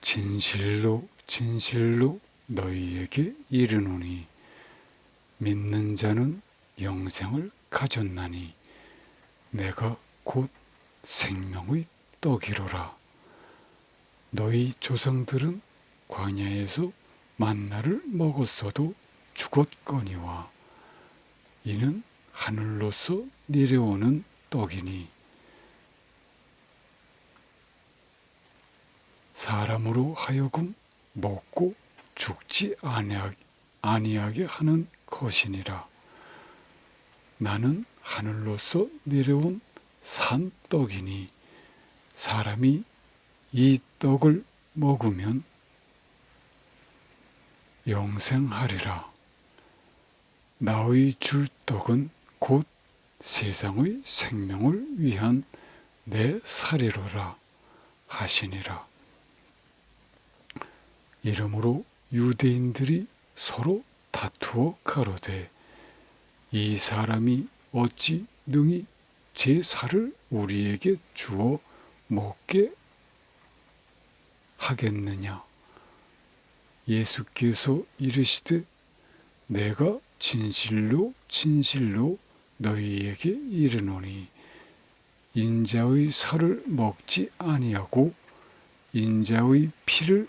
진실로 진실로 너희에게 이르노니 믿는 자는 영생을 가졌나니 내가 곧 생명의 떡이로라. 너희 조상들은 광야에서 만나를 먹었어도 죽었거니와 이는 하늘로서 내려오는 떡이니 사람으로 하여금 먹고 죽지 아니하게 하는 것이니라. 나는 하늘로서 내려온 산 떡이니 사람이 이 떡을 먹으면 영생하리라. 나의 줄 떡은 곧 세상의 생명을 위한 내 사리로라 하시니라. 이러므로 유대인들이 서로 다투어 가로되 이 사람이 어찌 능히 제 살을 우리에게 주어 먹게 하겠느냐? 예수께서 이르시되 내가 진실로 진실로 너희에게 이르노니 인자의 살을 먹지 아니하고 인자의 피를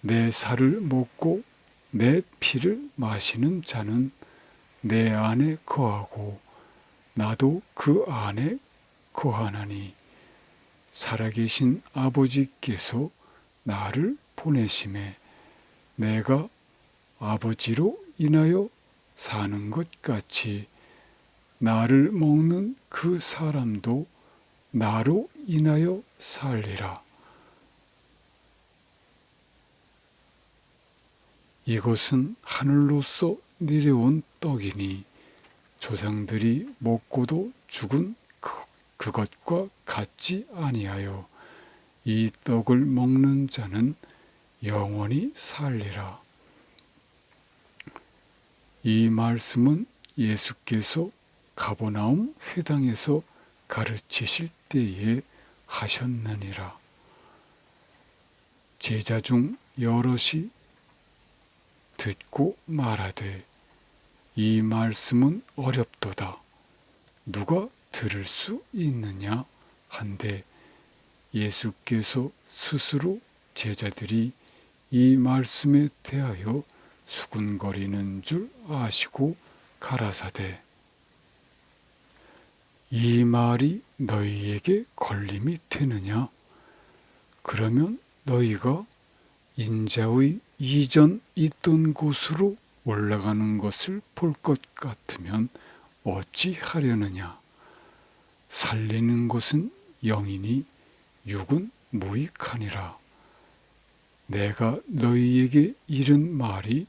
내 살을 먹고 내 피를 마시는 자는 내 안에 거하고 나도 그 안에 거하나니 살아계신 아버지께서 나를 보내심에 내가 아버지로 인하여 사는 것 같이 나를 먹는 그 사람도 나로 인하여 살리라. 이것은 하늘로서 내려온 떡이니 조상들이 먹고도 죽은 그, 그것과 같지 아니하여 이 떡을 먹는 자는 영원히 살리라. 이 말씀은 예수께서 가보나움 회당에서 가르치실 때에 하셨느니라. 제자 중 여럿이 듣고 말하되 이 말씀은 어렵도다. 누가 들을 수 있느냐 한데 예수께서 스스로 제자들이 이 말씀에 대하여 수군거리는 줄 아시고 가라사대 이 말이 너희에게 걸림이 되느냐? 그러면 너희가 인자의 이전 있던 곳으로 올라가는 것을 볼 것 같으면 어찌 하려느냐? 살리는 것은 영이니 육은 무익하니라. 내가 너희에게 이른 말이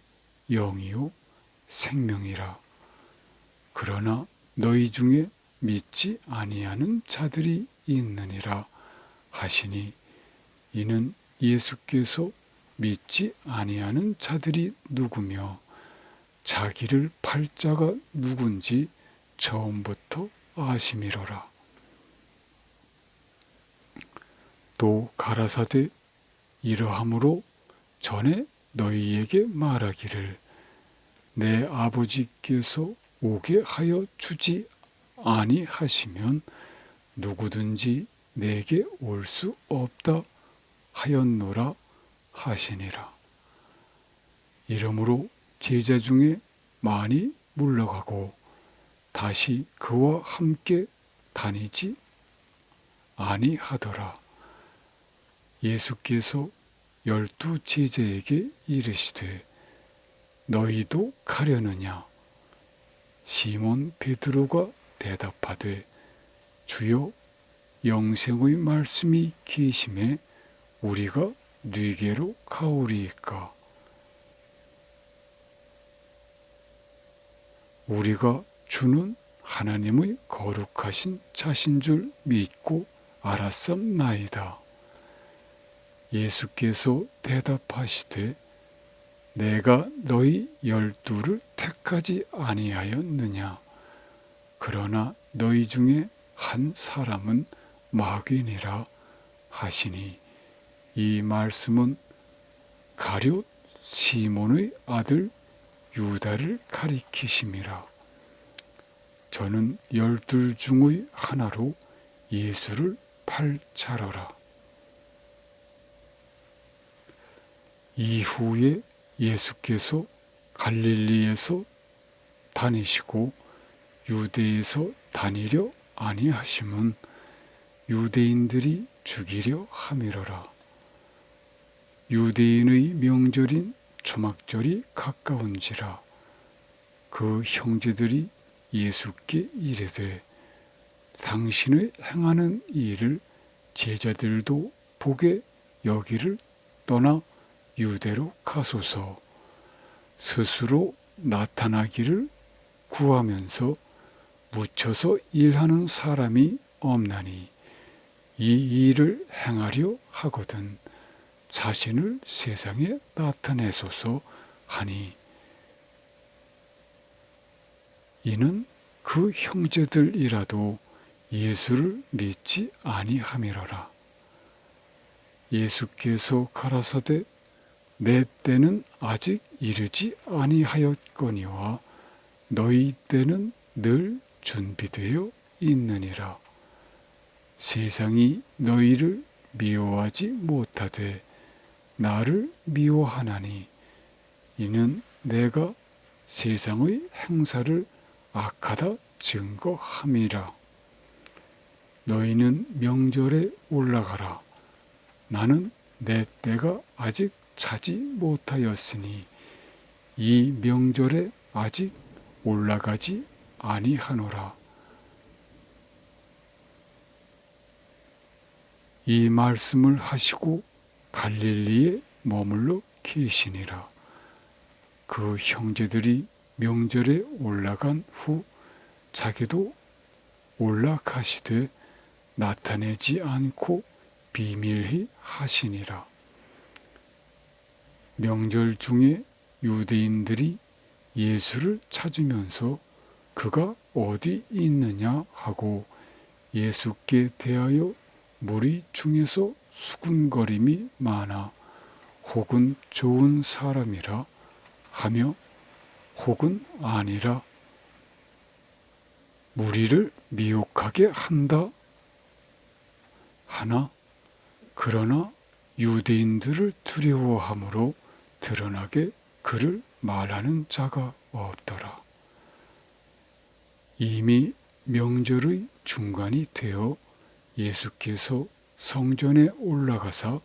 영이요 생명이라. 그러나 너희 중에 믿지 아니하는 자들이 있느니라 하시니 이는 예수께서 믿지 아니하는 자들이 누구며 자기를 팔자가 누군지 처음부터 아심이로라. 또 가라사대 이러함으로 전에 너희에게 말하기를 내 아버지께서 오게 하여 주지 아니하시면 누구든지 내게 올 수 없다 하였노라 하시니라. 이러므로 제자 중에 많이 물러가고 다시 그와 함께 다니지 아니하더라. 예수께서 열두 제자에게 이르시되 너희도 가려느냐? 시몬 베드로가 대답하되 주여 영생의 말씀이 계심에 우리가 네게로 가오리이까 우리가 주는 하나님의 거룩하신 자신 줄 믿고 알았음나이다. 예수께서 대답하시되 내가 너희 열두를 택하지 아니하였느냐 그러나 너희 중에 한 사람은 마귀니라 하시니 이 말씀은 가룟 시몬의 아들 유다를 가리키심이라 저는 열둘 중의 하나로 예수를 팔자러라 이후에 예수께서 갈릴리에서 다니시고 유대에서 다니려 아니하심은 유대인들이 죽이려 함이로라. 유대인의 명절인 초막절이 가까운지라 그 형제들이 예수께 이르되 당신의 행하는 일을 제자들도 보게 여기를 떠나 유대로 가소서. 스스로 나타나기를 구하면서 묻혀서 일하는 사람이 없나니 이 일을 행하려 하거든 자신을 세상에 나타내소서 하니 이는 그 형제들이라도 예수를 믿지 아니함이로라. 예수께서 가라사대 내 때는 아직 이르지 아니하였거니와 너희 때는 늘 준비되어 있느니라. 세상이 너희를 미워하지 못하되 나를 미워하나니 이는 내가 세상의 행사를 악하다 증거함이라. 너희는 명절에 올라가라. 나는 내 때가 아직 차지 못하였으니 이 명절에 아직 올라가지 아니하노라. 이 말씀을 하시고 갈릴리에 머물러 계시니라. 그 형제들이 명절에 올라간 후 자기도 올라가시되 나타내지 않고 비밀히 하시니라. 명절 중에 유대인들이 예수를 찾으면서 그가 어디 있느냐 하고 예수께 대하여 무리 중에서 수군거림이 많아 혹은 좋은 사람이라 하며 혹은 아니라 무리를 미혹하게 한다 하나 그러나 유대인들을 두려워함으로 드러나게 그를 말하는 자가 없더라. 이미 명절의 중간이 되어 예수께서 성전에 올라가서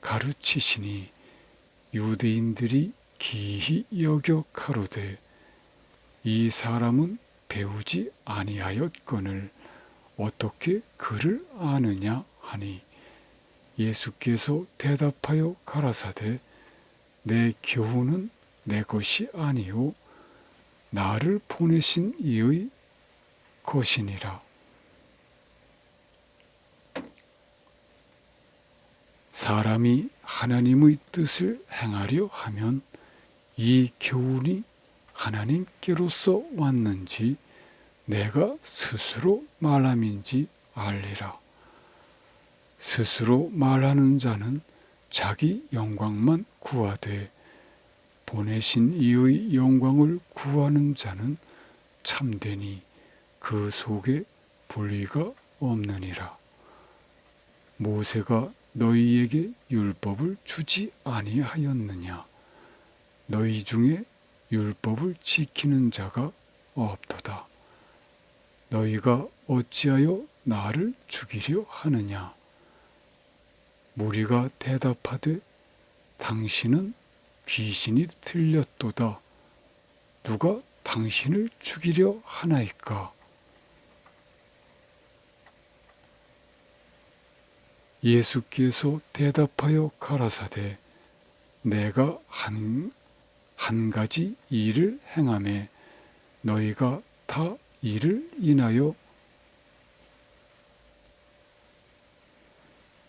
가르치시니 유대인들이 기히 여겨 가로되 이 사람은 배우지 아니하였거늘 어떻게 그를 아느냐 하니 예수께서 대답하여 가라사대 내 교훈은 내 것이 아니요 나를 보내신 이의 것이니라. 사람이 하나님의 뜻을 행하려 하면 이 교훈이 하나님께로서 왔는지 내가 스스로 말함인지 알리라. 스스로 말하는 자는 자기 영광만 구하되 보내신 이의 영광을 구하는 자는 참되니 그 속에 불의가 없느니라. 모세가 너희에게 율법을 주지 아니하였느냐? 너희 중에 율법을 지키는 자가 없도다. 너희가 어찌하여 나를 죽이려 하느냐? 무리가 대답하되 당신은 귀신이 들렸도다. 누가 당신을 죽이려 하나이까? 예수께서 대답하여 가라사대 내가 한, 한 가지 일을 행함에 너희가 다 이를 인하여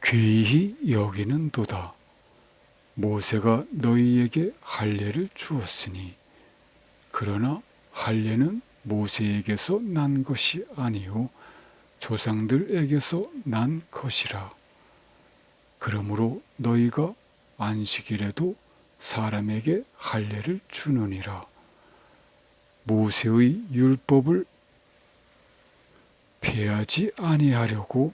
괴히 여기는 도다. 모세가 너희에게 할례를 주었으니 그러나 할례는 모세에게서 난 것이 아니요 조상들에게서 난 것이라. 그러므로 너희가 안식일에도 사람에게 할례를 주느니라. 모세의 율법을 폐하지 아니하려고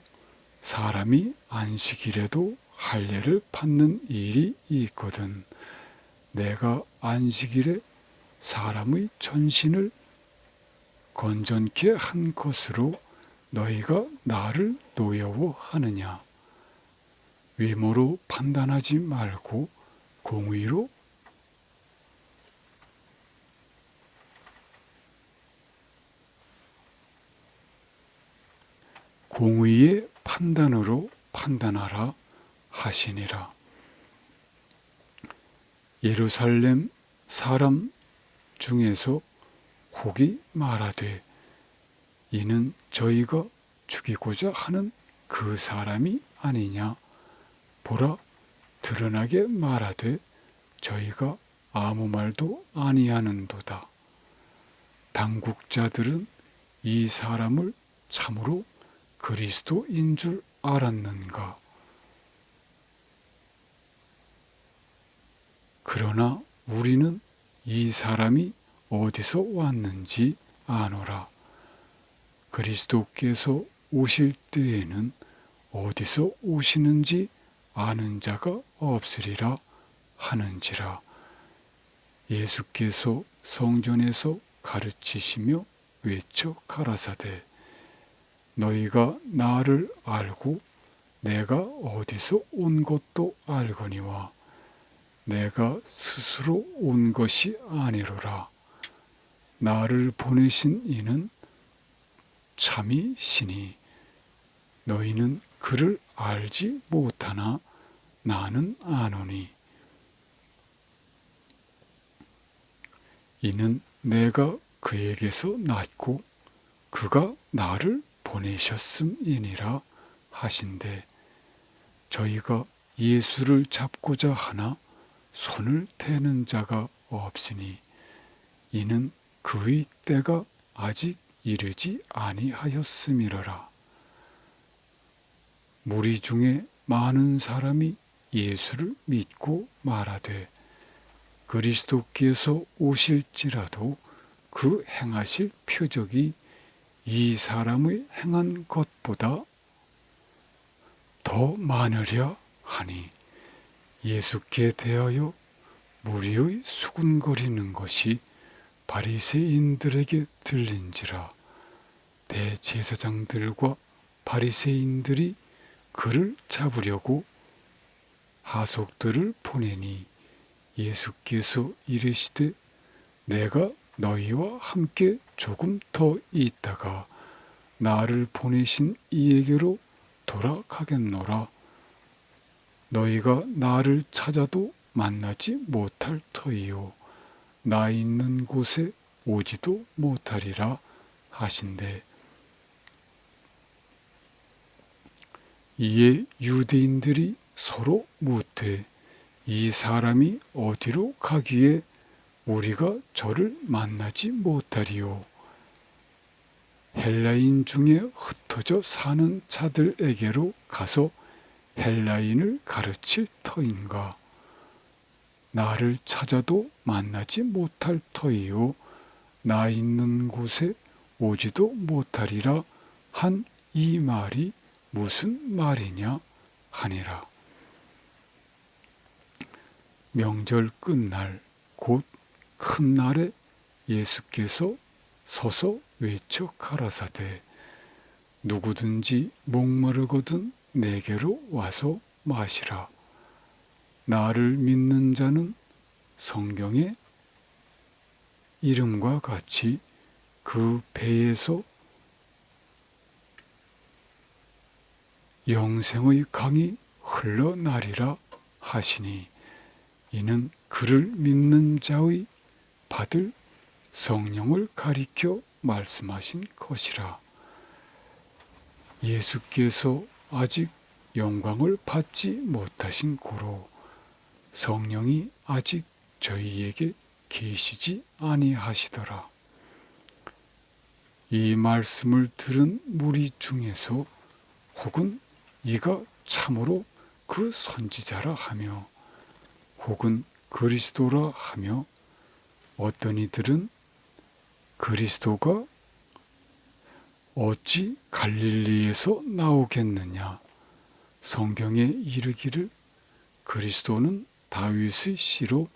사람이 안식일에도 할례를 받는 일이 있거든. 내가 안식일에 사람의 전신을 건전케 한 것으로 너희가 나를 노여워하느냐? 외모로 판단하지 말고 공의로 공의의 판단으로 판단하라 하시니라. 예루살렘 사람 중에서 혹이 말하되 이는 저희가 죽이고자 하는 그 사람이 아니냐 보라 드러나게 말하되 저희가 아무 말도 아니하는도다. 당국자들은 이 사람을 참으로 그리스도인 줄 알았는가? 그러나 우리는 이 사람이 어디서 왔는지 아노라. 그리스도께서 오실 때에는 어디서 오시는지 아는 자가 없으리라 하는지라. 예수께서 성전에서 가르치시며 외쳐 가라사대 너희가 나를 알고 내가 어디서 온 것도 알거니와 내가 스스로 온 것이 아니로라. 나를 보내신 이는 참이시니 너희는 그를 알지 못하나 나는 아노니 이는 내가 그에게서 낳고 그가 나를 보내셨음이니라 하신대 저희가 예수를 잡고자 하나 손을 대는 자가 없으니 이는 그의 때가 아직 이르지 아니하였음이로라. 무리 중에 많은 사람이 예수를 믿고 말하되 그리스도께서 오실지라도 그 행하실 표적이 이 사람의 행한 것보다 더 많으려 하니 예수께 대하여 무리의 수군거리는 것이 바리새인들에게 들린지라 대제사장들과 바리새인들이 그를 잡으려고 하속들을 보내니 예수께서 이르시되 내가 너희와 함께 조금 더 있다가 나를 보내신 이에게로 돌아가겠노라. 너희가 나를 찾아도 만나지 못할 터이요. 나 있는 곳에 오지도 못하리라 하신대. 이에 유대인들이 서로 묻되 이 사람이 어디로 가기에 우리가 저를 만나지 못하리요. 헬라인 중에 흩어져 사는 자들에게로 가서 헬라인을 가르칠 터인가? 나를 찾아도 만나지 못할 터이요. 나 있는 곳에 오지도 못하리라 한 이 말이 무슨 말이냐 하니라. 명절 끝날 곧 큰 날에 예수께서 서서 외쳐 가라사대 누구든지 목마르거든 내게로 와서 마시라. 나를 믿는 자는 성경의 이름과 같이 그 배에서 영생의 강이 흘러나리라 하시니 이는 그를 믿는 자의 받을 성령을 가리켜 말씀하신 것이라. 예수께서 아직 영광을 받지 못하신 고로 성령이 아직 저희에게 계시지 아니하시더라. 이 말씀을 들은 무리 중에서 혹은 이가 참으로 그 선지자라 하며 혹은 그리스도라 하며 어떤 이들은 그리스도가 어찌 갈릴리에서 나오겠느냐? 성경에 이르기를 그리스도는 다윗의 씨로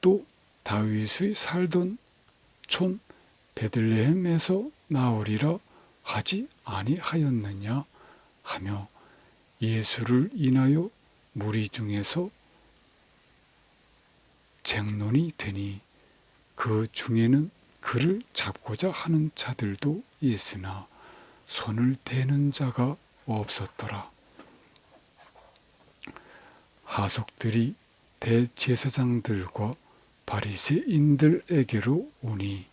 또 다윗의 살던 촌 베들레헴에서 나오리라 하지 아니하였느냐 하며 예수를 인하여 무리 중에서 쟁론이 되니 그 중에는 그를 잡고자 하는 자들도 있으나 손을 대는 자가 없었더라. 하속들이 대제사장들과 바리새인들에게로 오니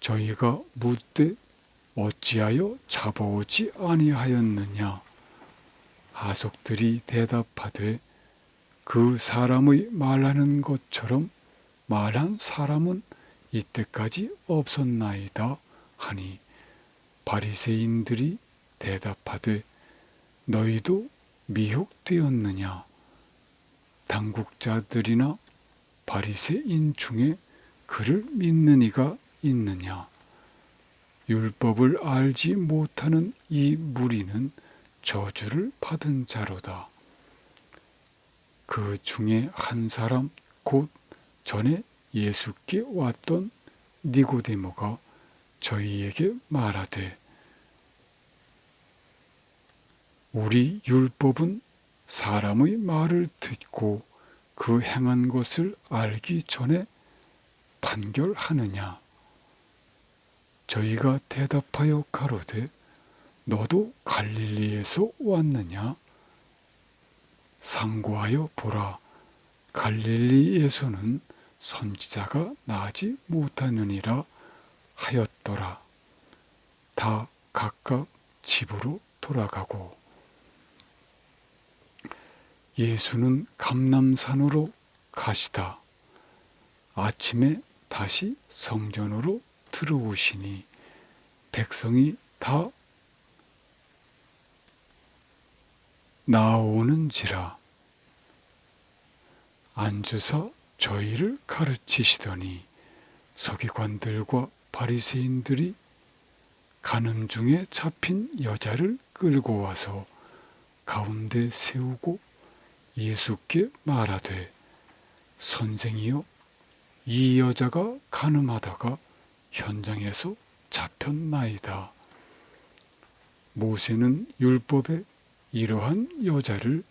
저희가 묻되 어찌하여 잡아오지 아니하였느냐? 하속들이 대답하되 그 사람의 말하는 것처럼 말한 사람은 이때까지 없었나이다 하니 바리새인들이 대답하되 너희도 미혹되었느냐? 당국자들이나 바리새인 중에 그를 믿는 이가 있느냐 율법을 알지 못하는 이 무리는 저주를 받은 자로다. 그 중에 한 사람 곧 전에 예수께 왔던 니고데모가 저희에게 말하되 우리 율법은 사람의 말을 듣고 그 행한 것을 알기 전에 판결하느냐 저희가 대답하여 가로되 너도 갈릴리에서 왔느냐? 상고하여 보라. 갈릴리에서는 선지자가 나지 못하느니라 하였더라. 다 각각 집으로 돌아가고 예수는 감남산으로 가시다. 아침에 다시 성전으로 들어오시니 백성이 다 나오는지라 앉으사 저희를 가르치시더니 서기관들과 바리새인들이 가는 중에 잡힌 여자를 끌고 와서 가운데 세우고 예수께 말하되 선생이여 이 여자가 가늠하다가 현장에서 잡혔나이다. 모세는 율법에 이러한 여자를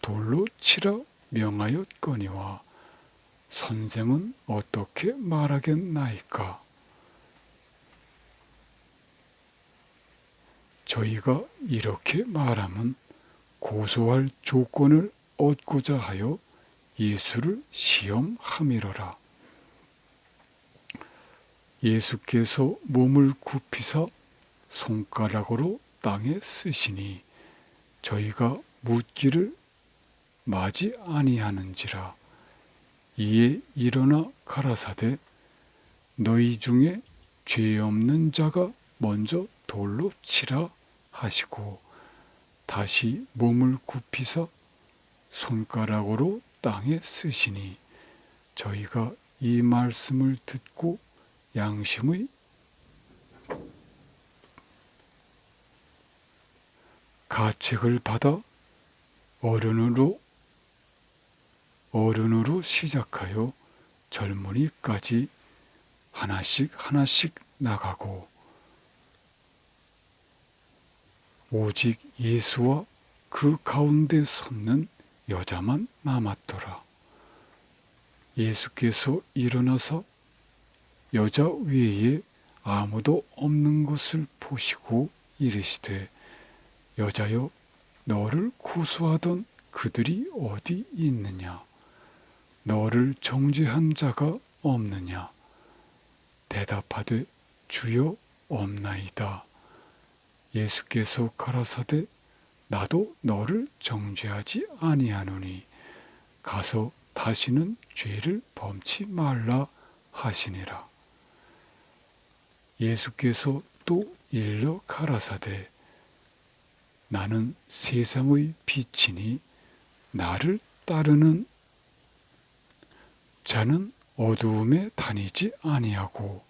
돌로 치라 명하였거니와 선생은 어떻게 말하겠나이까? 저희가 이렇게 말하면 고소할 조건을 얻고자 하여 예수를 시험함이로라. 예수께서 몸을 굽히사 손가락으로 땅에 쓰시니 저희가 묻기를 마지 아니하는지라. 이에 일어나 가라사대 너희 중에 죄 없는 자가 먼저 돌로 치라 하시고 다시 몸을 굽히사 손가락으로 땅에 쓰시니 저희가 이 말씀을 듣고 양심의 가책을 받아 어른으로 어른으로 시작하여 젊은이까지 하나씩 하나씩 나가고 오직 예수와 그 가운데 섰는 여자만 남았더라. 예수께서 일어나서 여자 외에 아무도 없는 것을 보시고 이르시되 여자여 너를 고소하던 그들이 어디 있느냐? 너를 정죄한 자가 없느냐? 대답하되 주여 없나이다. 예수께서 가라사대 나도 너를 정죄하지 아니하노니 가서 다시는 죄를 범치 말라 하시니라. 예수께서 또 일러 가라사대 나는 세상의 빛이니 나를 따르는 자는 어두움에 다니지 아니하고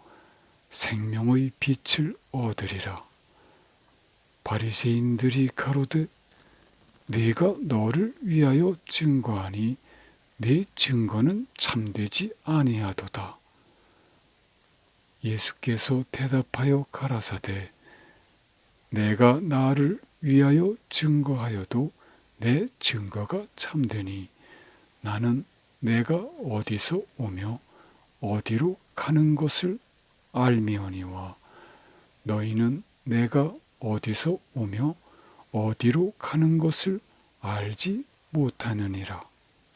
생명의 빛을 얻으리라. 바리새인들이 가로되 내가 너를 위하여 증거하니 내 증거는 참되지 아니하도다. 예수께서 대답하여 가라사대 내가 나를 위하여 증거하여도 내 증거가 참되니 나는 내가 어디서 오며 어디로 가는 것을 알미오니와 너희는 내가 어디서 오며 어디로 가는 것을 알지 못하느니라.